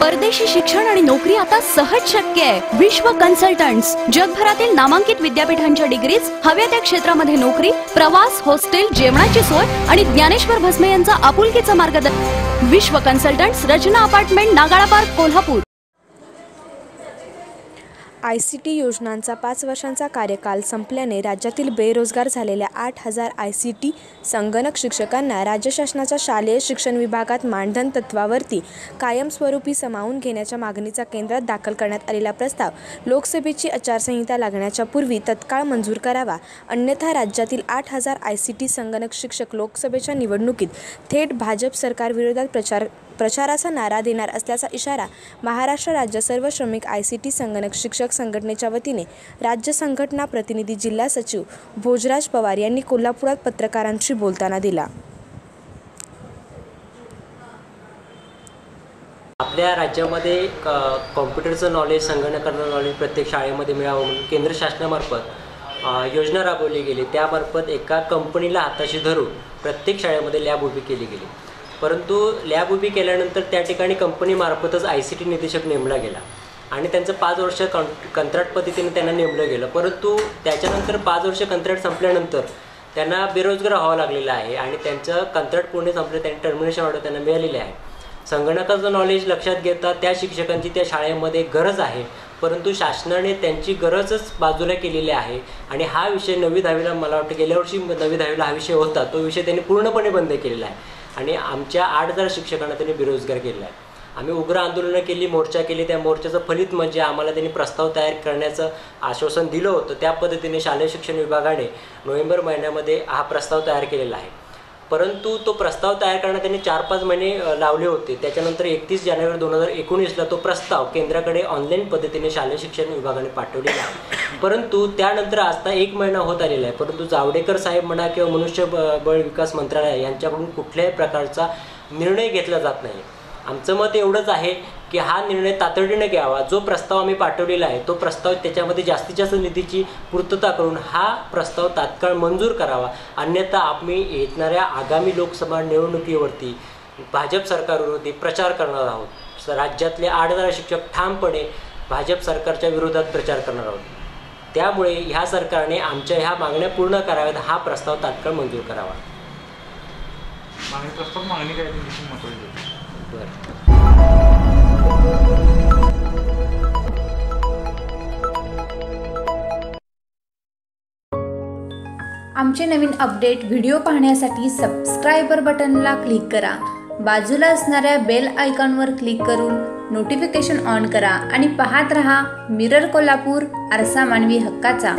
परदेशी शिक्षण आणि नोकरी आता सहज शक्य आहे. विश्व कन्सल्टंट्स जगभरातील नामांकित विद्यापीठांच्या डिग्रीज हव्या त्या क्षेत्रामध्ये नोकरी प्रवास हॉस्टेल जेवणाची सोय आणि ज्ञानेश्वर भस्मे यांचा आपुलकीचं मार्गदर्शन. Vishwa consultants Rachana apartment Nagala park Kolhapur. I C T योजनांचा पाच वर्षांचा कार्यकाल संपल्याने राज्यातील बेरोजगार झालेल्या आठ हजार आय सी टी संगणक शिक्षकांना राज्य शासनाच्या शालेय शिक्षण विभागात मानधन तत्वावरती कायमस्वरूपी समावून घेण्याच्या मागणीचा केंद्रात दाखल करण्यात आलेला प्रस्ताव लोकसभेची आचारसंहिता लागण्याच्या पूर्वी तत्काळ मंजूर करावा. अन्यथा राज्यातील आठ हजार आय सी टी संगणक शिक्षक लोकसभेच्या निवडणुकीत थेट भाजप सरकारविरोधात प्रचार प्रचाराचा नारा देणार असल्याचा इशारा महाराष्ट्र राज्य सर्व श्रमिक आय सी टी संगणक शिक्षक संघटनेच्या वतीने राज्य संघटना प्रतिनिधी जिल्हा सचिव भोजराज पवार यांनी कोल्हापुरात पत्रकारांशी बोलताना दिला. आपल्या राज्यामध्ये क कॉम्प्युटरचं नॉलेज संगणकाचं नॉलेज प्रत्येक शाळेमध्ये मिळावं म्हणून केंद्र शासनामार्फत योजना राबवली गेली. त्यामार्फत एका कंपनीला हाताशी धरून प्रत्येक शाळेमध्ये लॅब उभी केली गेली. परंतु लॅब उभी केल्यानंतर त्या ठिकाणी कंपनीमार्फतच आय सी टी निदेशक नेमला गेला. आणि त्यांचं पाच वर्ष कं कंत्राट पद्धतीने त्यांना नेमलं गेलं. परंतु त्याच्यानंतर पाच वर्ष कंत्राट संपल्यानंतर त्यांना बेरोजगार व्हावं लागलेलं आहे आणि त्यांचं कंत्राट पूर्ण संपलं त्यांनी टर्मिनेशन ऑर्डर त्यांना मिळालेली आहे. संगणकाचं नॉलेज लक्षात घेता त्या शिक्षकांची त्या शाळेमध्ये गरज आहे. परंतु शासनाने त्यांची गरजच बाजूला केलेली आहे आणि हा विषय नवी दहावीला मला वाटतं गेल्या वर्षी नवी दहावीला हा विषय होता तो विषय त्यांनी पूर्णपणे बंद केलेला आहे. आणि आमच्या आठ हजार शिक्षकांना त्यांनी बेरोजगार केलेला आहे. आम्ही उग्र आंदोलनं केली मोर्चा केली. त्या मोर्चाचं फलित म्हणजे आम्हाला त्यांनी प्रस्ताव तयार करण्याचं आश्वासन दिलं होतं. त्या पद्धतीने शालेय शिक्षण विभागाने नोव्हेंबर महिन्यामध्ये हा प्रस्ताव तयार केलेला आहे. परंतु तो प्रस्ताव तयार करण्यात त्यांनी चार पाच महिने लावले होते. त्याच्यानंतर एकतीस जानेवारी दोन हजार एकोणीसला तो प्रस्ताव केंद्राकडे ऑनलाईन पद्धतीने शालेय शिक्षण विभागाने पाठवलेला आहे. परंतु त्यानंतर आजता एक महिना होत आलेला आहे. परंतु जावडेकर साहेब म्हणा किंवा मनुष्यबळ विकास मंत्रालय यांच्याकडून कुठल्याही प्रकारचा निर्णय घेतला जात नाही. आमचं मत एवढंच आहे की हा निर्णय तातडीने घ्यावा. जो प्रस्ताव आम्ही पाठवलेला आहे तो प्रस्ताव त्याच्यामध्ये जास्तीत जास्त निधीची पूर्तता करून हा प्रस्ताव तात्काळ मंजूर करावा. अन्यथा आम्ही येणाऱ्या आगामी लोकसभा निवडणुकीवरती भाजप सरकारविरोधी प्रचार करणार आहोत. राज्यातले आठ हजार शिक्षक ठामपणे भाजप सरकारच्या विरोधात प्रचार करणार आहोत. त्यामुळे ह्या सरकारने आमच्या ह्या मागण्या पूर्ण कराव्यात हा प्रस्ताव तात्काळ मंजूर करावा. मागणी प्रस्ताव मागणी काय आमचे नवीन अपडेट व्हिडिओ पाहण्यासाठी सबस्क्रायबर बटनला क्लिक करा. बाजूला असणाऱ्या बेल आयकॉनवर क्लिक करून नोटिफिकेशन ऑन करा आणि पाहत रहा मिरर कोल्हापूर आरसा मानवी हक्काचा.